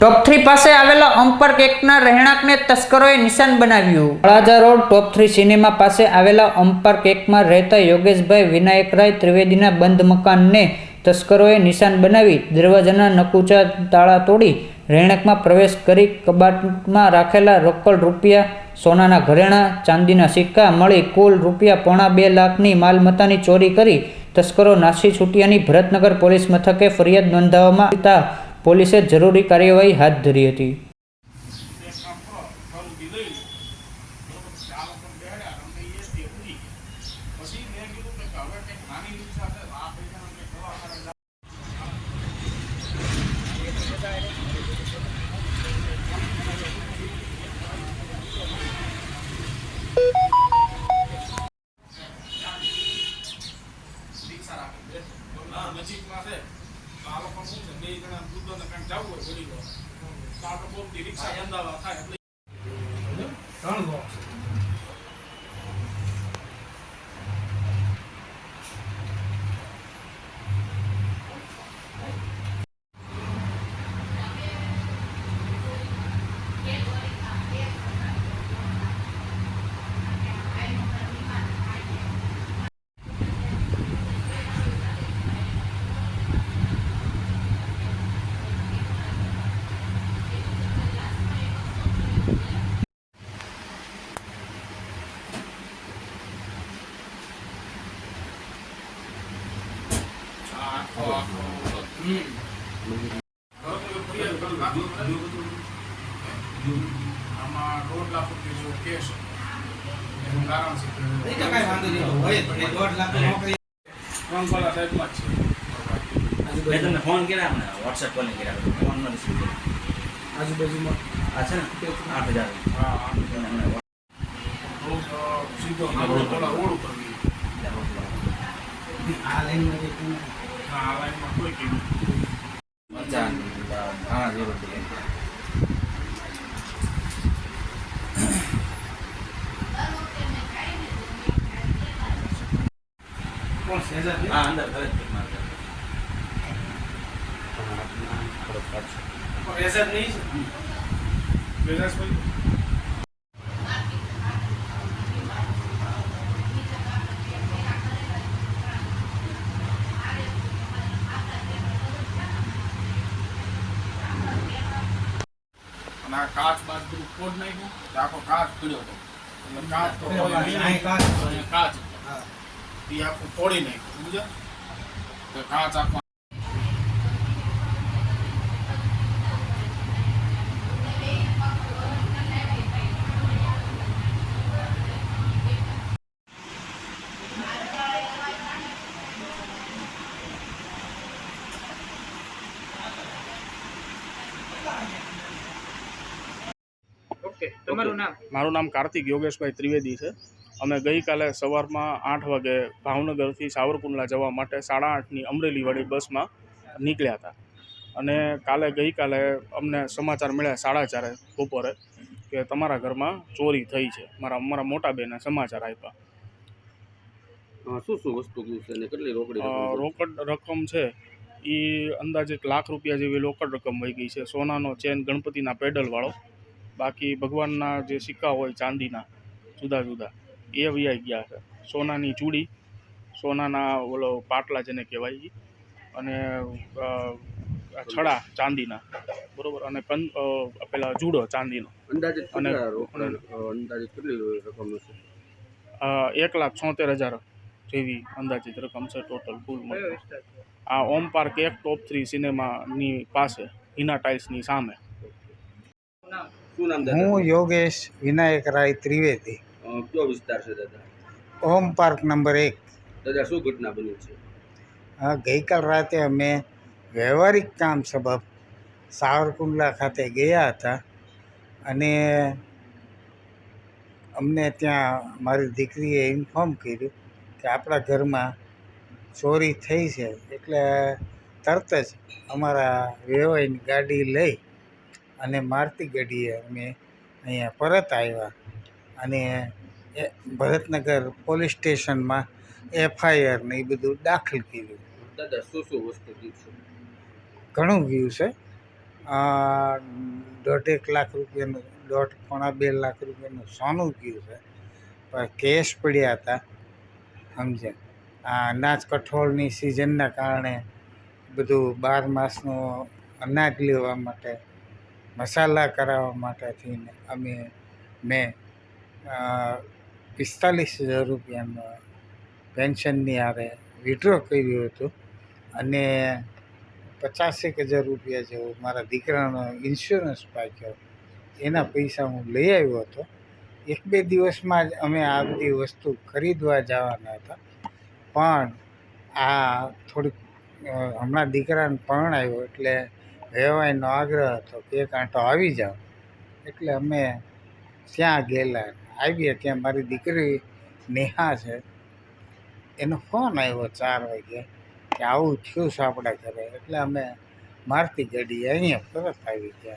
Top three પાસે આવેલા અંપર કેકના રહેણાંકને તસ્કરોએ નિશાન બનાવ્યું. Talaja road top three cinema પાસે આવેલા અંપર કેકમાં રહેતા યોગેશભાઈ વિનાયકરાય ત્રિવેદીના બંધ મકાનને તસ્કરોએ નિશાન બનાવી દરવાજાના નકુચા તાળા તોડી રહેણાંકમાં પ્રવેશ કરી કબાટમાં રાખેલા રોકડ રૂપિયા, સોનાના ઘરેણાં, ચાંદીના સિક્કા મળી કુલ રૂપિયા પોણા બે લાખની માલમત્તાની ચોરી કરી તસ્કરો નાસી છૂટ્યાની ભરતનગર પોલીસ મથકે ફરિયાદ નોંધાવવામાં આવતા પોલીસે જરૂરી કાર્યવાહી હાથ ધરી હતી. આ લોકો શું છે, બે જણા વૃદ્ધોને કાંઈક જવું હોય વાર તો આપણે બહુ રિક્ષા બંધાવા થાય, એટલે ત્રણ બોક્સ આખો આખો હમ હવે તો ફરિયાદ કરી નાખો ને. આમાં દોઢ લાખ રૂપિયા જેવો કેસ એનું કારણ છે કે વાંધો નહીં, હોય દોઢ લાખની નોકરી રંગવાલા સાહેબમાં જ છે મેં તમને ફોન કર્યા હમણાં વોટ્સએપ પર કર્યા કર્યા ફોનમાં રિસીવ આજુબાજુમાં આ છે ને આઠ હજાર હા હા. એમને સીધો રોડ ઉપર આ લાઈનમાં હા અંદર શહેજાદ નહીં અને આ કાચ બાદ બધું ખોદ નાખ્યું તો આખો કાચ પડ્યો હતો એટલે કાચ તો અરે વાહ, અહીં અહીં કાચ હતો. અહીંયા કાચ હા. એ આખું તોડી નાખ્યું સમજ્યા તો કાચ આખો ઓકે તમારું નામ? મારું નામ કાર્તિક યોગેશભાઈ ત્રિવેદી છે. અમે ગઈકાલે સવારમાં આઠ વાગે ભાવનગરથી સાવરકુંડલા જવા માટે સાડા આઠની અમરેલીવાળી બસમાં નીકળ્યા હતા. અને કાલે ગઈકાલે અમને સમાચાર મળ્યા સાડા ચારે બપોરે કે તમારા ઘરમાં ચોરી થઈ છે. મારા અમારા મોટા બેને સમાચાર આપ્યા. શું શું વસ્તુ છે અને કેટલી રોકડી રોકડ રકમ છે એ અંદાજે એક લાખ રૂપિયા જેવી રોકડ રકમ વહી ગઈ છે. સોનાનો ચેન ગણપતિના પેડલવાળો બાકી ભગવાનના જે સિક્કા હોય ચાંદીના જુદા જુદા એ વ્યાઈ ગયા છે. સોનાની ચૂડી સોનાના ઓલો પાટલા જેને કહેવાય. અને છડા ચાંદીના બરોબર? અને કન પેલા જુડો ચાંદીનો. અંદાજિત અને- કેટલી રકમ એક લાખ છોતેર હજાર જેવી અંદાજિત રકમ છે ટોટલ કુલ. આ ઓમ પાર્ક એક ટોપ થ્રી સિનેમાની પાસે હિના ટાઇલ્સની સામે. શું નામ દાદા? હું યોગેશ વિનાયક રાય ત્રિવેદી. કયો વિસ્તાર છે દાદા? ઓમ પાર્ક નંબર એક. દાદા શું ઘટના બની છે? હા ગઈકાલ રાતે અમે વ્યવહારિક કામ સબબ સાવરકુંડલા ખાતે ગયા હતા અને અમને ત્યાં મારી દીકરીએ ઇન્ફોર્મ કર્યું કે આપણા ઘરમાં ચોરી થઈ છે. એટલે તરત જ અમારા વેવાઈની ગાડી લઈ અને મારતી ગઢીએ અમે અહીંયા પરત આવ્યા. અને એ ભરતનગર પોલીસ સ્ટેશનમાં એફઆઈઆર ને એ બધું દાખલ કર્યું. દાદા શું શું વસ્તુ છે? ઘણું ગયું છે. દોઢ દોઢેક લાખ રૂપિયાનું દોઢ પોણા બે લાખ રૂપિયાનું સોનું ગયું છે. પણ કેશ પડ્યા હતા સમજે આ અનાજ કઠોળની સિઝનના કારણે બધું બાર માસનું અનાજ લેવા માટે મસાલા કરાવવા માટેથી અમે, મેં પિસ્તાલીસ હજાર રૂપિયાનું પેન્શનની આરે વિડ્રો કર્યું હતું અને પચાસેક હજાર રૂપિયા જેવો મારા દીકરાનો ઇન્સ્યોરન્સ પાક્યો. એના પૈસા હું લઈ આવ્યો હતો. એક બે દિવસમાં જ અમે આ બધી વસ્તુ ખરીદવા જવાના હતા. પણ આ થોડીક હમણાં દીકરાને પણ આવ્યો એટલે રહેવાયનો આગ્રહ હતો કે એક આંટો આવી જાઓ એટલે અમે ત્યાં ગયેલા આવીએ ત્યાં મારી દીકરી નેહા છે. એનો ફોન આવ્યો ચાર વાગે કે આવું થયું છે આપણા ઘરે. એટલે અમે મારતી ગાડી અહીંયા પરત આવી ગયા.